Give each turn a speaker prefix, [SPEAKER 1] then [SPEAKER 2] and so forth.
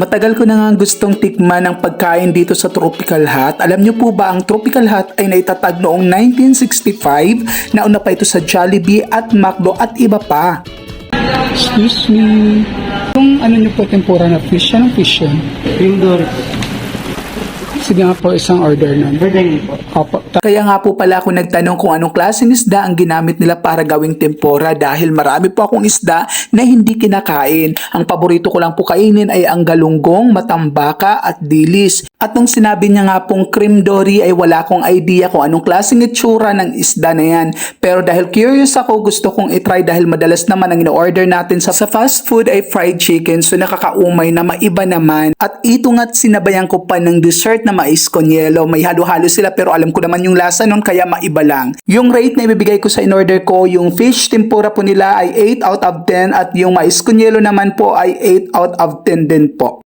[SPEAKER 1] Matagal ko na nga gustong tikman ang pagkain dito sa Tropical Hut. Alam niyo po ba ang Tropical Hut ay naitatag noong 1965. Nauna pa ito sa Jollibee at McDo at iba pa.
[SPEAKER 2] Excuse me. Yung ano niyo po tempura na fish, anong fish yun?
[SPEAKER 3] Cream dory.
[SPEAKER 2] Sige nga po, isang order nun. Opo.
[SPEAKER 1] Kaya nga po pala ako nagtanong kung anong klaseng isda ang ginamit nila para gawing tempura dahil marami po akong isda na hindi kinakain. Ang paborito ko lang po kainin ay ang galunggong, matambaka at dilis. At nung sinabi niya nga pong cream dory ay wala akong idea kung anong klaseng itsura ng isda na yan. Pero dahil curious ako, gusto kong itry dahil madalas naman ang ino-order natin sa, sa fast food ay fried chicken so nakakaumay na maiba naman. At ito nga't sinabayan ko pa ng dessert na mais con. May halo-halo sila pero alam ko naman yung lasa nun kaya maiba lang. Yung rate na ibibigay ko sa in-order ko, yung fish tempura po nila ay 8 out of 10 at yung mais con naman po ay 8 out of 10 din po.